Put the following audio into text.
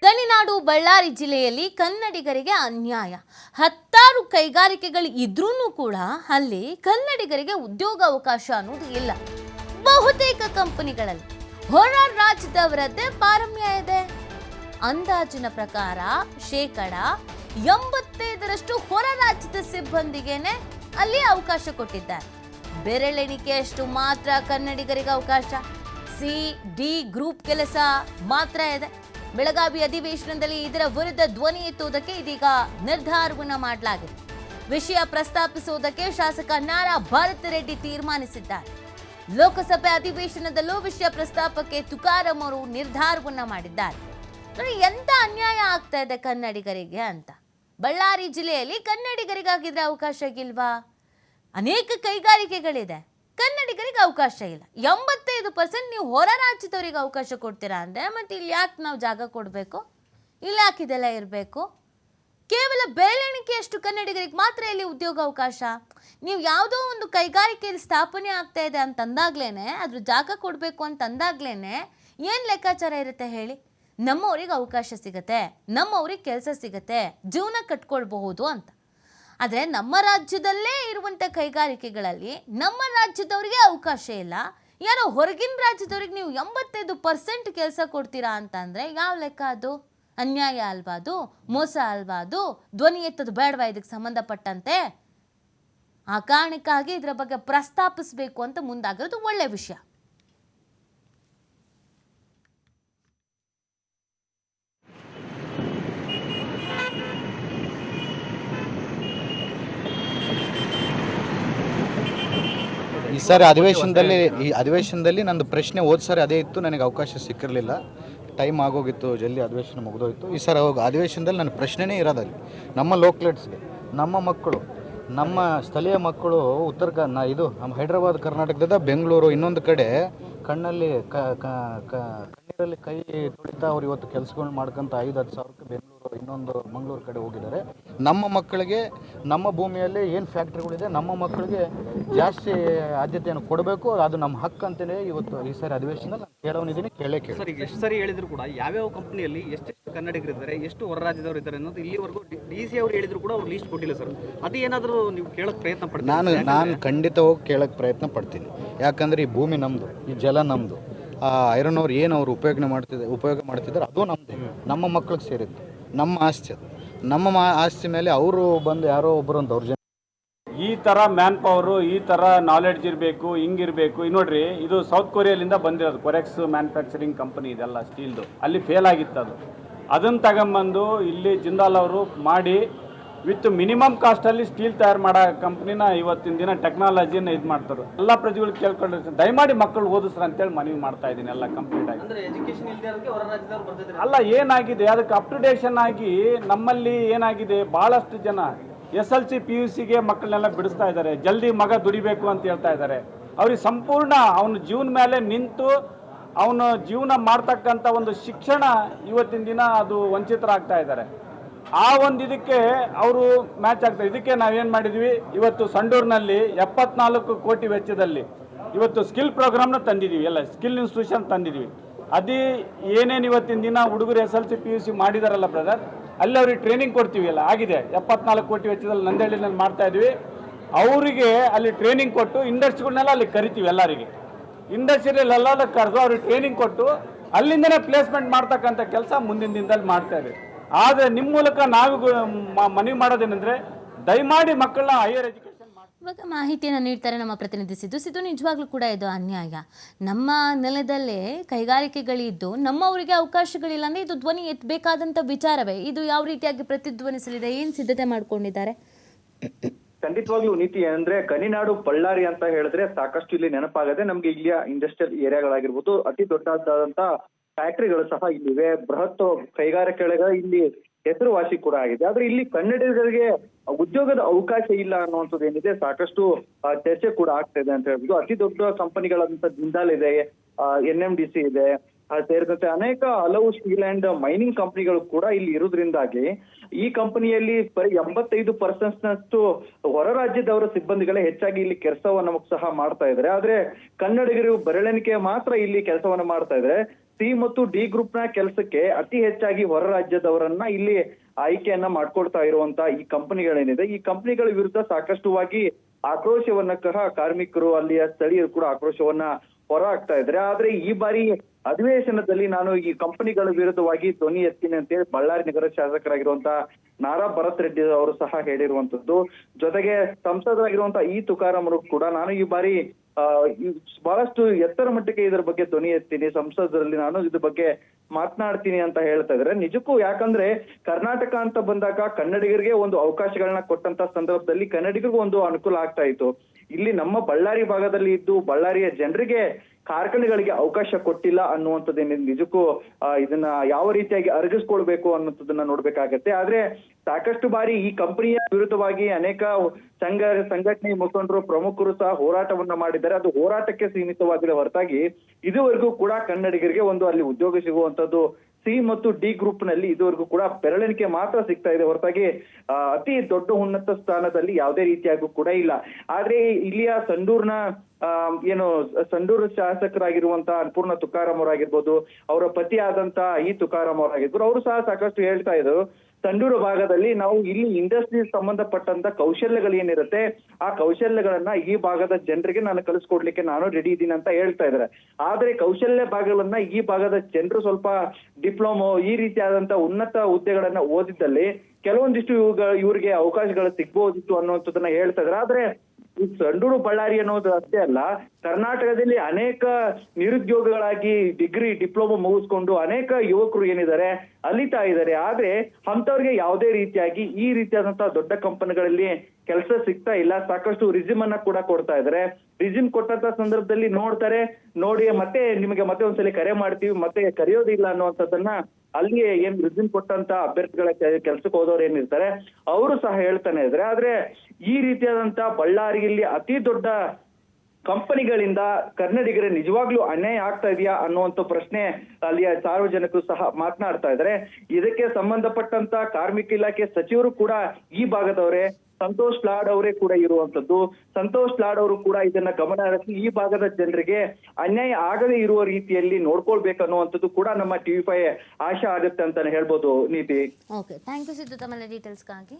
ಗಣಿನಾಡು ಬಳ್ಳಾರಿ ಜಿಲ್ಲೆಯಲ್ಲಿ ಕನ್ನಡಿಗರಿಗೆ ಅನ್ಯಾಯ. ಹತ್ತಾರು ಕೈಗಾರಿಕೆಗಳು ಇದ್ರೂ ಕೂಡ ಅಲ್ಲಿ ಕನ್ನಡಿಗರಿಗೆ ಉದ್ಯೋಗ ಅವಕಾಶ ಅನ್ನೋದು ಇಲ್ಲ. ಬಹುತೇಕ ಕಂಪನಿಗಳಲ್ಲಿ. ಹೊರ ರಾಜ್ಯದವರದ್ದೇ ಪಾರಮ್ಯ ಇದೆ. ಅಂದಾಜಿನ ಪ್ರಕಾರ ಶೇಕಡ ಎಂಬತ್ತೈದರಷ್ಟು ಹೊರ ರಾಜ್ಯದ ಸಿಬ್ಬಂದಿಗೆನೆ ಅಲ್ಲಿ ಅವಕಾಶ ಕೊಟ್ಟಿದ್ದಾರೆ. ಬೆರಳೆಣಿಕೆಯಷ್ಟು ಮಾತ್ರ ಕನ್ನಡಿಗರಿಗೆ ಅವಕಾಶ. ಸಿ, ಡಿ ಗ್ರೂಪ್ ಕೆಲಸ ಮಾತ್ರ ಇದೆ. ಬೆಳಗಾವಿ ಅಧಿವೇಶನದಲ್ಲಿ ಇದರ ವಿರುದ್ಧ ಧ್ವನಿ ಎತ್ತುವುದಕ್ಕೆ ಇದೀಗ ನಿರ್ಧಾರವನ್ನು ಮಾಡಲಾಗಿದೆ. ವಿಷಯ ಪ್ರಸ್ತಾಪಿಸುವುದಕ್ಕೆ ಶಾಸಕ ನಾರಾ ಭಾರತ ರೆಡ್ಡಿ ತೀರ್ಮಾನಿಸಿದ್ದಾರೆ. ಲೋಕಸಭೆ ಅಧಿವೇಶನದಲ್ಲೂ ವಿಷಯ ಪ್ರಸ್ತಾಪಕ್ಕೆ ತುಕಾರಂ ಅವರು ನಿರ್ಧಾರವನ್ನ ಮಾಡಿದ್ದಾರೆ. ನೋಡಿ, ಎಂತ ಅನ್ಯಾಯ ಆಗ್ತಾ ಇದೆ ಕನ್ನಡಿಗರಿಗೆ ಅಂತ. ಬಳ್ಳಾರಿ ಜಿಲ್ಲೆಯಲ್ಲಿ ಕನ್ನಡಿಗರಿಗಾಗಿದ್ರೆ ಅವಕಾಶ ಇಲ್ವಾ? ಅನೇಕ ಕೈಗಾರಿಕೆಗಳಿದೆ. ಕನ್ನಡಿಗರಿಗೆ ಅವಕಾಶ ಇಲ್ಲ. ಎಂಬತ್ತೈದು ಪರ್ಸೆಂಟ್ ನೀವು ಹೊರ ರಾಜ್ಯದವರಿಗೆ ಅವಕಾಶ ಕೊಡ್ತೀರಾ ಅಂದರೆ, ಮತ್ತು ಇಲ್ಲಿ ಯಾಕೆ ನಾವು ಜಾಗ ಕೊಡಬೇಕು? ಇಲ್ಲಿ ಯಾಕೆ ಇರಬೇಕು? ಕೇವಲ ಬೆರಳೆಣಿಕೆಯಷ್ಟು ಕನ್ನಡಿಗರಿಗೆ ಮಾತ್ರ ಇಲ್ಲಿ ಉದ್ಯೋಗ ಅವಕಾಶ. ನೀವು ಯಾವುದೋ ಒಂದು ಕೈಗಾರಿಕೆಯಲ್ಲಿ ಸ್ಥಾಪನೆ ಆಗ್ತಾ ಇದೆ ಅಂತಂದಾಗ್ಲೇ ಅದ್ರ ಜಾಗ ಕೊಡಬೇಕು ಅಂತಂದಾಗ್ಲೇ ಏನು ಲೆಕ್ಕಾಚಾರ ಇರುತ್ತೆ ಹೇಳಿ? ನಮ್ಮವ್ರಿಗೆ ಅವಕಾಶ ಸಿಗತ್ತೆ, ನಮ್ಮವ್ರಿಗೆ ಕೆಲಸ ಸಿಗತ್ತೆ, ಜೀವನ ಕಟ್ಕೊಳ್ಬಹುದು ಅಂತ. ಆದರೆ ನಮ್ಮ ರಾಜ್ಯದಲ್ಲೇ ಇರುವಂಥ ಕೈಗಾರಿಕೆಗಳಲ್ಲಿ ನಮ್ಮ ರಾಜ್ಯದವರಿಗೆ ಅವಕಾಶ ಇಲ್ಲ. ಯಾರೋ ಹೊರಗಿನ ರಾಜ್ಯದವ್ರಿಗೆ ನೀವು ಎಂಬತ್ತೈದು ಪರ್ಸೆಂಟ್ ಕೆಲಸ ಕೊಡ್ತೀರಾ ಅಂತಂದರೆ ಯಾವ ಲೆಕ್ಕ ಅದು? ಅನ್ಯಾಯ ಅಲ್ವಾ ಅದು? ಮೋಸ ಅಲ್ವಾ ಅದು? ಧ್ವನಿ ಎತ್ತದು ಬೇಡವಾ ಇದಕ್ಕೆ ಸಂಬಂಧಪಟ್ಟಂತೆ? ಆ ಕಾರಣಕ್ಕಾಗಿ ಇದರ ಬಗ್ಗೆ ಪ್ರಸ್ತಾಪಿಸಬೇಕು ಅಂತ ಮುಂದಾಗಿರೋದು ಒಳ್ಳೆಯ ವಿಷಯ. ಸಾರಿ ಅಧಿವೇಶನದಲ್ಲಿ ಈ ಅಧಿವೇಶನದಲ್ಲಿ ನಂದು ಪ್ರಶ್ನೆ ಹೋದ ಸರಿ ಅದೇ ಇತ್ತು ನನಗೆ ಅವಕಾಶ ಸಿಕ್ಕಿರಲಿಲ್ಲ. ಟೈಮ್ ಆಗೋಗಿತ್ತು ಜಲ್ದಿ ಅಧಿವೇಶನ ಮುಗಿದೋಯ್ತು. ಈ ಸರ್ ಹೋಗಿ ಅಧಿವೇಶನದಲ್ಲಿ ನನ್ನ ಪ್ರಶ್ನೆನೇ ಇರೋದಲ್ಲಿ. ನಮ್ಮ ಲೋಕ್ಲೆಟ್ಸ್ಗೆ ನಮ್ಮ ಮಕ್ಕಳು ನಮ್ಮ ಸ್ಥಳೀಯ ಮಕ್ಕಳು ಉತ್ತರ ಕ ಇದು ನಮ್ಮ ಹೈದ್ರಾಬಾದ್ ಕರ್ನಾಟಕದ ಬೆಂಗಳೂರು ಇನ್ನೊಂದು ಕಡೆ ಕಣ್ಣಲ್ಲಿ ಕ- ಕಣ್ಣೀರಲ್ಲಿ ಕೈ ತುಳಿತಾ ಅವ್ರು ಇವತ್ತು ಕೆಲಸಗಳು ಮಾಡ್ಕೊಂತ ಐದು ಹತ್ತು ಸಾವಿರಕ್ಕೆ ಬೆಂಗಳೂರು ಇನ್ನೊಂದು ಮಂಗಳೂರು ಕಡೆ ಹೋಗಿದ್ದಾರೆ. ನಮ್ಮ ಮಕ್ಕಳಿಗೆ ನಮ್ಮ ಭೂಮಿಯಲ್ಲಿ ಏನು ಫ್ಯಾಕ್ಟ್ರಿಗಳಿದೆ ನಮ್ಮ ಮಕ್ಕಳಿಗೆ ಜಾಸ್ತಿ ಆದ್ಯತೆಯನ್ನು ಕೊಡಬೇಕು. ಅದು ನಮ್ಮ ಹಕ್ಕು ಅಂತಲೇ ಇವತ್ತು ಈ ಸಾರಿ ಅಧಿವೇಶನದಲ್ಲಿ ನಾನು ಕೇಳೋನಿದ್ದೀನಿ ಕೇಳೇ ಕೇಳಿ. ಸರ್ ಈಗ ಎಷ್ಟು ಸರಿ ಹೇಳಿದ್ರು ಕೂಡ ಯಾವ್ಯಾವ ಕಂಪನಿಯಲ್ಲಿ ಎಷ್ಟೆಷ್ಟು ಕನ್ನಡಿಗರಿದ್ದಾರೆ ಎಷ್ಟು ಹೊರ ರಾಜ್ಯದವರು ಇದ್ದಾರೆ ಅನ್ನೋದು ಇಲ್ಲಿವರೆಗೂ ಡಿ ಸಿ ಅವರು ಹೇಳಿದ್ರು ಕೂಡ ಅವ್ರು ಲೀಸ್ಟ್ ಕೊಟ್ಟಿಲ್ಲ ಸರ್. ಅದು ಏನಾದರೂ ನೀವು ಕೇಳೋಕ್ಕೆ ಪ್ರಯತ್ನ ಪಡ್ತೀನಿ ನಾನು ನಾನು ಖಂಡಿತ ಹೋಗಿ ಕೇಳೋಕ್ಕೆ ಪ್ರಯತ್ನ ಪಡ್ತೀನಿ. ಯಾಕಂದರೆ ಈ ಭೂಮಿ ನಮ್ಮದು ಈ ಜಲ ನಮ್ಮದು ಆ ಐರನ್ ಅವ್ರು ಏನು ಅವ್ರು ಉಪಯೋಗ ಮಾಡ್ತಿದ್ದಾರೆ ಉಪಯೋಗ ಮಾಡ್ತಿದ್ದಾರೆ ಅದು ನಮ್ಮದೇ ನಮ್ಮ ಮಕ್ಳಿಗೆ ಸೇರಿದ್ದು ನಮ್ಮ ಆಸ್ತಿ ಅದು. ನಮ್ಮ ಮಾ ಆಸ್ತಿ ಮೇಲೆ ಅವರು ಬಂದು ಯಾರೋ ಒಬ್ಬರು ಒಂದು ದೌರ್ಜನ್ಯ ಈ ಥರ ಮ್ಯಾನ್ ಪವರು, ಈ ಥರ ನಾಲೆಡ್ಜ್ ಇರಬೇಕು ಹಿಂಗಿರಬೇಕು ನೋಡ್ರಿ, ಇದು ಸೌತ್ ಕೊರಿಯಾಲಿಂದ ಬಂದಿರೋದು ಕೊರೆಕ್ಸ್ ಮ್ಯಾನುಫ್ಯಾಕ್ಚರಿಂಗ್ ಕಂಪನಿ ಇದೆಲ್ಲ ಸ್ಟೀಲ್ದು ಅಲ್ಲಿ ಫೇಲ್ ಆಗಿತ್ತು ಅದು. ಅದನ್ನು ತಗೊಂಬಂದು ಇಲ್ಲಿ ಜಿಂದಾಲ್ ಅವರು ಮಾಡಿ ವಿತ್ ಮಿನಿಮಮ್ ಕಾಸ್ಟಲ್ಲಿ ಸ್ಟೀಲ್ ತಯಾರು ಮಾಡೋ ಕಂಪ್ನಿನ ಇವತ್ತಿನ ದಿನ ಟೆಕ್ನಾಲಜಿನ ಇದು ಮಾಡ್ತಾರೆ. ಎಲ್ಲ ಪ್ರಜೆಗಳು ಕೇಳ್ಕೊಂಡು ದಯಮಾಡಿ ಮಕ್ಕಳು ಓದಿಸ್ರ ಅಂತೇಳಿ ಮನವಿ ಮಾಡ್ತಾ ಇದ್ದೀನಿ ಎಲ್ಲ ಕಂಪ್ಲೀಟ್ ಆಗಿ. ಅಲ್ಲ ಏನಾಗಿದೆ? ಅದಕ್ಕೆ ಅಪ್ಟುಡೇಷನ್ ಆಗಿ ನಮ್ಮಲ್ಲಿ ಏನಾಗಿದೆ? ಬಹಳಷ್ಟು ಜನ S L C P U ಸಿಗೆ ಮಕ್ಕಳನ್ನೆಲ್ಲ ಬಿಡಿಸ್ತಾ ಇದ್ದಾರೆ. ಜಲ್ದಿ ಮಗ ದುಡಿಬೇಕು ಅಂತ ಹೇಳ್ತಾ ಇದ್ದಾರೆ. ಅವ್ರಿಗೆ ಸಂಪೂರ್ಣ ಅವನ ಜೀವನ ಮೇಲೆ ನಿಂತು ಅವನು ಜೀವನ ಮಾಡ್ತಕ್ಕಂಥ ಒಂದು ಶಿಕ್ಷಣ ಇವತ್ತಿನ ದಿನ ಅದು ವಂಚಿತರಾಗ್ತಾ ಇದ್ದಾರೆ. ಆ ಒಂದು ಇದಕ್ಕೆ ಅವರು ಮ್ಯಾಚ್ ಆಗ್ತಾರೆ. ಇದಕ್ಕೆ ನಾವೇನು ಮಾಡಿದ್ವಿ? ಇವತ್ತು ಸಂಡೂರಿನಲ್ಲಿ ಎಪ್ಪತ್ನಾಲ್ಕು ಕೋಟಿ ವೆಚ್ಚದಲ್ಲಿ ಇವತ್ತು ಸ್ಕಿಲ್ ಪ್ರೋಗ್ರಾಮ್ನ ತಂದಿದ್ದೀವಿ ಎಲ್ಲ ಸ್ಕಿಲ್ ಇನ್ಸ್ಟಿಟ್ಯೂಷನ್ ತಂದಿದ್ದೀವಿ ಅದೇ ಏನೇನು ಇವತ್ತಿನ ದಿನ ಹುಡುಗರು S L C P U C ಮಾಡಿದಾರಲ್ಲ ಬ್ರದರ್ ಅಲ್ಲಿ ಅವ್ರಿಗೆ ಟ್ರೈನಿಂಗ್ ಕೊಡ್ತೀವಿ ಅಲ್ಲ ಆಗಿದೆ. ಎಪ್ಪತ್ನಾಲ್ಕು ಕೋಟಿ ವೆಚ್ಚದಲ್ಲಿ ನಂದೇಳಿನಲ್ಲಿ ಮಾಡ್ತಾ ಇದ್ವಿ. ಅವರಿಗೆ ಅಲ್ಲಿ ಟ್ರೈನಿಂಗ್ ಕೊಟ್ಟು ಇಂಡಸ್ಟ್ರಿಗಳನ್ನೆಲ್ಲ ಅಲ್ಲಿ ಕರಿತೀವಿ ಎಲ್ಲರಿಗೆ. ಇಂಡಸ್ಟ್ರಿಯಲ್ಲಿ ಎಲ್ಲ ಕರೆದು ಅವ್ರಿಗೆ ಟ್ರೈನಿಂಗ್ ಕೊಟ್ಟು ಅಲ್ಲಿಂದನೇ ಪ್ಲೇಸ್ಮೆಂಟ್ ಮಾಡ್ತಕ್ಕಂಥ ಕೆಲಸ ಮುಂದಿನ ದಿನದಲ್ಲಿ ಮಾಡ್ತಾ ಇದ್ದೀವಿ. ಆದರೆ ನಿಮ್ಮ ಮೂಲಕ ನಾವು ಮನವಿ ಮಾಡೋದೇನೆಂದರೆ ದಯಮಾಡಿ ಮಕ್ಕಳನ್ನ ಹೈಯರ್ ಎಜುಕೇಷನ್ ಇವಾಗ ಮಾಹಿತಿಯನ್ನು ನೀಡ್ತಾರೆ ನಮ್ಮ ಪ್ರತಿನಿಧಿ ಸಿದ್ದು. ಸಿದ್ದು ನಿಜವಾಗ್ಲೂ ಕೂಡ ಇದು ಅನ್ಯಾಯ. ನಮ್ಮ ನೆಲದಲ್ಲೇ ಕೈಗಾರಿಕೆಗಳಿದ್ದು ನಮ್ಮವರಿಗೆ ಅವಕಾಶಗಳಿಲ್ಲ ಅಂದರೆ ಇದು ಧ್ವನಿ ಎತ್ತಬೇಕಾದಂಥ ವಿಚಾರವೇ. ಇದು ಯಾವ ರೀತಿಯಾಗಿ ಪ್ರತಿಧ್ವನಿಸಲಿದೆ? ಏನು ಸಿದ್ಧತೆ ಮಾಡ್ಕೊಂಡಿದ್ದಾರೆ? ಖಂಡಿತವಾಗ್ಲೂ ನೀತಿ ಅಂದ್ರೆ ಕನಿನಾಡು ಬಳ್ಳಾರಿ ಅಂತ ಹೇಳಿದ್ರೆ ಸಾಕಷ್ಟು ಇಲ್ಲಿ ನೆನಪಾಗದೆ ನಮ್ಗೆ ಇಲ್ಲಿಯ ಇಂಡಸ್ಟ್ರಿಯಲ್ ಏರಿಯಾಗಳಾಗಿರ್ಬೋದು ಅತಿ ದೊಡ್ಡದಾದಂತ ಫ್ಯಾಕ್ಟರಿಗಳು ಸಹ ಇಲ್ಲಿವೆ. ಬೃಹತ್ ಕೈಗಾರಿಕೆಗಳ ಇಲ್ಲಿ ಹೆಸರುವಾಸಿ ಕೂಡ ಆಗಿದೆ. ಆದ್ರೆ ಇಲ್ಲಿ ಕನ್ನಡಿಗರಿಗೆ ಉದ್ಯೋಗದ ಅವಕಾಶ ಇಲ್ಲ ಅನ್ನುವಂಥದ್ದು ಏನಿದೆ, ಸಾಕಷ್ಟು ಚರ್ಚೆ ಕೂಡ ಆಗ್ತಾ ಇದೆ ಅಂತ ಹೇಳ್ಬೋದು. ಅತಿ ದೊಡ್ಡ ಕಂಪನಿಗಳಾದಂತ ಜಿಂದಾಲ್ ಇದೆ ಎನ್ ಎಂ ಡಿ ಸಿ ಇದೆ ಸೇರಿದಂತೆ ಅನೇಕ ಹಲವು ಸ್ಟೀಲ್ ಅಂಡ್ ಮೈನಿಂಗ್ ಕಂಪನಿಗಳು ಕೂಡ ಇಲ್ಲಿ ಇರುವುದರಿಂದಾಗಿ ಈ ಕಂಪನಿಯಲ್ಲಿ ಎಂಬತ್ತೈದು ಪರ್ಸೆಂಟ್ ನಷ್ಟು ಹೊರ ರಾಜ್ಯದವರ ಸಿಬ್ಬಂದಿಗಳೇ ಹೆಚ್ಚಾಗಿ ಇಲ್ಲಿ ಕೆಲಸವನ್ನು ಸಹ ಮಾಡ್ತಾ ಇದ್ದಾರೆ. ಆದ್ರೆ ಕನ್ನಡಿಗರು ಬೆರಳೆಣಿಕೆ ಮಾತ್ರ ಇಲ್ಲಿ ಕೆಲಸವನ್ನು ಮಾಡ್ತಾ ಇದ್ದಾರೆ. ಸಿ ಮತ್ತು ಡಿ ಗ್ರೂಪ್ನ ಕೆಲಸಕ್ಕೆ ಅತಿ ಹೆಚ್ಚಾಗಿ ಹೊರ ರಾಜ್ಯದವರನ್ನ ಇಲ್ಲಿ ಆಯ್ಕೆಯನ್ನ ಮಾಡ್ಕೊಳ್ತಾ ಇರುವಂತ ಈ ಕಂಪನಿಗಳೇನಿದೆ ಈ ಕಂಪನಿಗಳ ವಿರುದ್ಧ ಸಾಕಷ್ಟುವಾಗಿ ಆಕ್ರೋಶವನ್ನ ಸಹ ಕಾರ್ಮಿಕರು ಅಲ್ಲಿಯ ಸ್ಥಳೀಯರು ಕೂಡ ಆಕ್ರೋಶವನ್ನ ಹೊರ ಆಗ್ತಾ ಇದ್ರೆ ಆದ್ರೆ ಈ ಬಾರಿ ಅಧಿವೇಶನದಲ್ಲಿ ನಾನು ಈ ಕಂಪನಿಗಳ ವಿರುದ್ಧವಾಗಿ ಧ್ವನಿ ಎತ್ತೀನಿ ಅಂತೇಳಿ ಬಳ್ಳಾರಿ ನಗರ ಶಾಸಕರಾಗಿರುವಂತಹ ನಾರಾ ಭರತ್ ರೆಡ್ಡಿ ಅವರು ಸಹ ಹೇಳಿರುವಂತದ್ದು. ಜೊತೆಗೆ ಸಂಸದರಾಗಿರುವಂತಹ ಈ ತುಕಾರಾಮರು ಕೂಡ ನಾನು ಈ ಬಾರಿ ಬಹಳಷ್ಟು ಎತ್ತರ ಮಟ್ಟಕ್ಕೆ ಇದರ ಬಗ್ಗೆ ಧ್ವನಿ ಎತ್ತೀನಿ. ಸಂಸದರಲ್ಲಿ ನಾನು ಇದ್ರ ಬಗ್ಗೆ ಮಾತನಾಡ್ತೀನಿ ಅಂತ ಹೇಳ್ತಾ ಇದ್ರೆ ನಿಜಕ್ಕೂ ಯಾಕಂದ್ರೆ ಕರ್ನಾಟಕ ಅಂತ ಬಂದಾಗ ಕನ್ನಡಿಗರಿಗೆ ಒಂದು ಅವಕಾಶಗಳನ್ನ ಕೊಟ್ಟಂತ ಸಂದರ್ಭದಲ್ಲಿ ಕನ್ನಡಿಗರಿಗೂ ಒಂದು ಅನುಕೂಲ ಆಗ್ತಾ ಇತ್ತು. ಇಲ್ಲಿ ನಮ್ಮ ಬಳ್ಳಾರಿ ಭಾಗದಲ್ಲಿ ಇದ್ದು ಬಳ್ಳಾರಿಯ ಜನರಿಗೆ ಕಾರ್ಖಾನೆಗಳಿಗೆ ಅವಕಾಶ ಕೊಟ್ಟಿಲ್ಲ ಅನ್ನುವಂಥದ್ದೇನೆ ನಿಜಕ್ಕೂ ಇದನ್ನ ಯಾವ ರೀತಿಯಾಗಿ ಅರಗಿಸ್ಕೊಳ್ಬೇಕು ಅನ್ನೋದನ್ನ ನೋಡ್ಬೇಕಾಗತ್ತೆ. ಆದ್ರೆ ಸಾಕಷ್ಟು ಬಾರಿ ಈ ಕಂಪನಿಯ ವಿರುದ್ಧವಾಗಿ ಅನೇಕ ಸಂಘ, ಸಂಘಟನೆ ಮುಖಂಡರು, ಪ್ರಮುಖರು ಸಹ ಹೋರಾಟವನ್ನ ಮಾಡಿದ್ದಾರೆ. ಅದು ಹೋರಾಟಕ್ಕೆ ಸೀಮಿತವಾಗಿದೆ ಹೊರತಾಗಿ ಇದುವರೆಗೂ ಕೂಡ ಕನ್ನಡಿಗರಿಗೆ ಒಂದು ಅಲ್ಲಿ ಉದ್ಯೋಗ ಸಿಗುವಂತದ್ದು ಸಿ ಮತ್ತು ಡಿ ಗ್ರೂಪ್ನಲ್ಲಿ ಇದುವರೆಗೂ ಕೂಡ ಬೆರಳೆಣಿಕೆ ಮಾತ್ರ ಸಿಗ್ತಾ ಇದೆ. ಹೊರತಾಗಿ ಅತಿ ದೊಡ್ಡ ಉನ್ನತ ಸ್ಥಾನದಲ್ಲಿ ಯಾವುದೇ ರೀತಿಯಾಗೂ ಕೂಡ ಇಲ್ಲ. ಆದ್ರೆ ಇಲ್ಲಿಯ ಸಂಡೂರ್ನ ಏನು, ಸಂಡೂರು ಶಾಸಕರಾಗಿರುವಂತಹ ಅನ್ಪೂರ್ಣ ತುಕಾರಾಮ್ ಅವರಾಗಿರ್ಬೋದು ಅವರ ಪತಿ ಆದಂತಹ ಈ ತುಕಾರಾಮ್ ಅವರಾಗಿರ್ಬೋದು ಅವರು ಸಹ ಸಾಕಷ್ಟು ಹೇಳ್ತಾ ಇದ್ರು. ಸಂಡೂರು ಭಾಗದಲ್ಲಿ ನಾವು ಇಲ್ಲಿ ಇಂಡಸ್ಟ್ರಿ ಸಂಬಂಧಪಟ್ಟಂತ ಕೌಶಲ್ಯಗಳು ಏನಿರುತ್ತೆ, ಆ ಕೌಶಲ್ಯಗಳನ್ನ ಈ ಭಾಗದ ಜನರಿಗೆ ನಾನು ಕಲಿಸ್ಕೊಡ್ಲಿಕ್ಕೆ ನಾನು ರೆಡಿ ಇದ್ದೀನಿ ಅಂತ ಹೇಳ್ತಾ ಇದ್ದಾರೆ. ಆದ್ರೆ ಕೌಶಲ್ಯ ಭಾಗಗಳನ್ನ ಈ ಭಾಗದ ಜನರು ಸ್ವಲ್ಪ ಡಿಪ್ಲೊಮೊ, ಈ ರೀತಿಯಾದಂತ ಉನ್ನತ ಹುದ್ದೆಗಳನ್ನ ಓದಿದ್ದಲ್ಲಿ ಕೆಲವೊಂದಿಷ್ಟು ಇವ್ರಿಗೆ ಅವಕಾಶಗಳು ಸಿಗ್ಬೋದಿತ್ತು ಅನ್ನುವಂಥದ್ದನ್ನ ಹೇಳ್ತಾ ಇದ್ದಾರೆ. ಆದ್ರೆ ಈ ಸಂಡೂರು ಬಳ್ಳಾರಿ ಅನ್ನೋದು ಅಷ್ಟೇ ಅಲ್ಲ, ಕರ್ನಾಟಕದಲ್ಲಿ ಅನೇಕ ನಿರುದ್ಯೋಗಿಗಳಾಗಿ ಡಿಗ್ರಿ, ಡಿಪ್ಲೊಮಾ ಮುಗಿಸ್ಕೊಂಡು ಅನೇಕ ಯುವಕರು ಏನಿದ್ದಾರೆ ಅಲಿತಾ ಇದ್ದಾರೆ. ಆದ್ರೆ ಅಂತವ್ರಿಗೆ ಯಾವುದೇ ರೀತಿಯಾಗಿ ಈ ರೀತಿಯಾದಂತಹ ದೊಡ್ಡ ಕಂಪನಿಗಳಲ್ಲಿ ಕೆಲಸ ಸಿಗ್ತಾ ಇಲ್ಲ. ಸಾಕಷ್ಟು ರಿಸ್ಯೂಮ್ ಅನ್ನ ಕೂಡ ಕೊಡ್ತಾ ಇದಾರೆ ರಿಸ್ಯೂಮ್ ಕೊಟ್ಟಂತ ಸಂದರ್ಭದಲ್ಲಿ ನೋಡ್ತಾರೆ, ನೋಡಿ, ಮತ್ತೆ ನಿಮಗೆ ಮತ್ತೆ ಒಂದ್ಸಲಿ ಕರೆ ಮಾಡ್ತೀವಿ, ಮತ್ತೆ ಕರೆಯೋದಿಲ್ಲ ಅನ್ನುವಂಥದ್ದನ್ನ ಅಲ್ಲಿಯೇ ಏನ್ ರಿಸ್ಯೂಮ್ ಕೊಟ್ಟಂತ ಅಭ್ಯರ್ಥಿಗಳ ಕೆಲ್ಸಕ್ಕೆ ಹೋದವ್ರು ಏನಿರ್ತಾರೆ ಅವರು ಸಹ ಹೇಳ್ತಾನೆ ಇದ್ರೆ ಆದ್ರೆ ಈ ರೀತಿಯಾದಂತ ಬಳ್ಳಾರಿಯಲ್ಲಿ ಅತಿ ದೊಡ್ಡ ಕಂಪನಿಗಳಿಂದ ಕನ್ನಡಿಗರ ನಿಜವಾಗ್ಲೂ ಅನ್ಯಾಯ ಆಗ್ತಾ ಇದೆಯಾ ಅನ್ನುವಂತ ಪ್ರಶ್ನೆ ಅಲ್ಲಿಯ ಸಾರ್ವಜನಿಕರು ಸಹ ಮಾತನಾಡ್ತಾ ಇದ್ದಾರೆ. ಇದಕ್ಕೆ ಸಂಬಂಧಪಟ್ಟಂತ ಕಾರ್ಮಿಕ ಇಲಾಖೆ ಸಚಿವರು ಕೂಡ ಈ ಭಾಗದವರೇ, ಸಂತೋಷ್ ಲಾಡ್ ಅವರೇ ಕೂಡ ಇರುವಂತದ್ದು ಸಂತೋಷ್ ಲಾಡ್ ಅವರು ಕೂಡ ಇದನ್ನ ಗಮನ ಹರಿಸಿ ಈ ಭಾಗದ ಜನರಿಗೆ ಅನ್ಯಾಯ ಆಗದೇ ಇರುವ ರೀತಿಯಲ್ಲಿ ನೋಡ್ಕೊಳ್ಬೇಕನ್ನುವಂಥದ್ದು ಕೂಡ ನಮ್ಮ ಟಿವಿ ಫೈ ಆಶಾ ಆಗುತ್ತೆ ಅಂತಾನೆ ಹೇಳ್ಬೋದು. ನೀತಿ. ಓಕೆ ಥ್ಯಾಂಕ್ ಯು ಸಿದ್ದು ತಮ್ಮ ಡೀಟೇಲ್ಸ್ಗಾಗಿ